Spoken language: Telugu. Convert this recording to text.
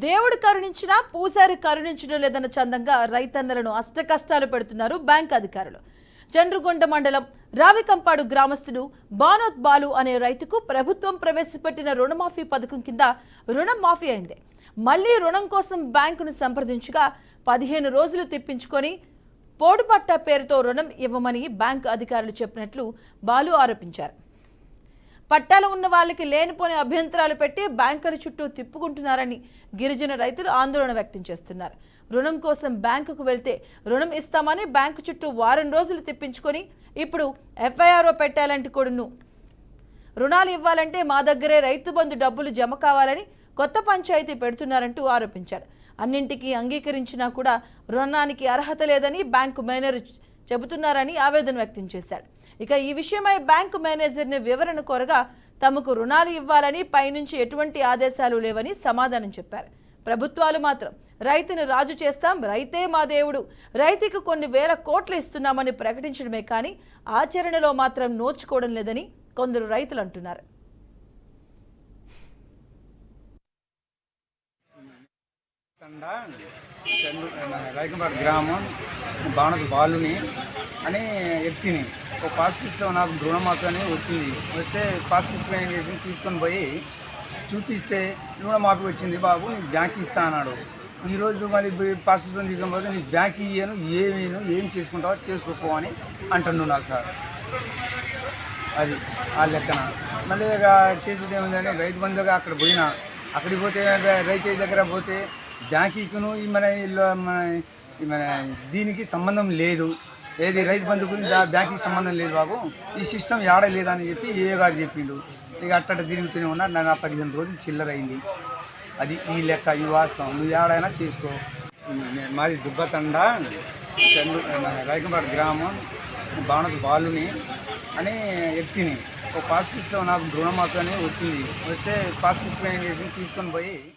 దేవుడు కరుణించినా పూసారి కరుణించడం లేదన్న చందంగా రైతన్నలను అష్టకష్టాలు పెడుతున్నారు బ్యాంక్ అధికారులు. చంద్రగొండ మండలం రావికంపాడు గ్రామస్తుడు బానోత్ బాలు అనే రైతుకు ప్రభుత్వం ప్రవేశపెట్టిన రుణమాఫీ పథకం కింద రుణం మాఫీ అయింది. మళ్ళీ రుణం కోసం బ్యాంకును సంప్రదించగా పదిహేను రోజులు తెప్పించుకొని పోడుపట్ట పేరుతో రుణం ఇవ్వమని బ్యాంకు అధికారులు చెప్పినట్లు బాలు ఆరోపించారు. పట్టాలు ఉన్న వాళ్ళకి లేనిపోని అభ్యంతరాలు పెట్టి బ్యాంకుల చుట్టూ తిప్పుకుంటున్నారని గిరిజన రైతులు ఆందోళన వ్యక్తం చేస్తున్నారు. రుణం కోసం బ్యాంకుకు వెళ్తే రుణం ఇస్తామని బ్యాంకు చుట్టూ వారం రోజులు తిప్పించుకొని ఇప్పుడు ఎఫ్ఐఆర్ఓ పెట్టాలంటే కూడాను. రుణాలు ఇవ్వాలంటే మా దగ్గరే రైతు బంధు డబ్బులు జమ కావాలని కొత్త పంచాయతీ పెడుతున్నారంటూ ఆరోపించారు. అన్నింటికీ అంగీకరించినా కూడా రుణానికి అర్హత లేదని బ్యాంకు మేనేజర్ చెబుతున్నారని ఆవేదన వ్యక్తం చేశాడు. ఇక ఈ విషయమై బ్యాంకు మేనేజర్ని వివరణ కోరగా తమకు రుణాలు ఇవ్వాలని పైనుంచి ఎటువంటి ఆదేశాలు లేవని సమాధానం చెప్పారు. ప్రభుత్వాలు మాత్రం రైతును రాజు చేస్తాం రైతే మా దేవుడు. రైతుకు కొన్ని వేల కోట్లు ఇస్తున్నామని ప్రకటించడమే కానీ ఆచరణలో మాత్రం నోచుకోవడం లేదని కొందరు రైతులు అంటున్నారు. తండ రైకంపాడు గ్రామం బాణకు బాలుని అని వ్యక్తిని ఒక పాస్ పుస్తకం నాకు రుణమాఫీ అని వచ్చింది. వస్తే పాస్ పుస్తకం ఏం చేసి తీసుకొని పోయి చూపిస్తే రుణమాఫీ వచ్చింది బాబు నీకు బ్యాంక్ ఇస్తా అన్నాడు. ఈరోజు మరి పోయి పాస్ పుస్తకం తీసుకొని పోతే నీకు బ్యాంక్ ఇయ్యను ఏమీను ఏం చేసుకుంటావో చేసుకోపో అని అంటున్నాడు నాకు సార్. అది ఆ లెక్కన. మళ్ళీ ఇక చేసేది ఏముందంటే రైతు బంధుగా అక్కడ పోయినా. అక్కడికి పోతే రైతు దగ్గర పోతే బ్యాంకును ఈ మన మన ఈ మన దీనికి సంబంధం లేదు. ఏది రైతు బంధు గురించి బ్యాంకుకి సంబంధం లేదు బాబు. ఈ సిస్టమ్ ఏడ లేదని చెప్పి ఏ గారు చెప్పిండు. ఇక అట్టట తిరుగుతూనే ఉన్నారు. నా పదిహేను రోజులు చిల్లరైంది అది ఈ లెక్క ఈ వాస్తవం. నువ్వు ఏడైనా చేసుకో. మాది దుబ్బతండ రైకంపాడు గ్రామం బాణకు బాలుని అని ఎత్తిని ఒక పాస్ పుస్తకం నాకు రుణమాఫీ వచ్చింది. వస్తే పాస్ పుస్తకం ఏం చేసి తీసుకొని పోయి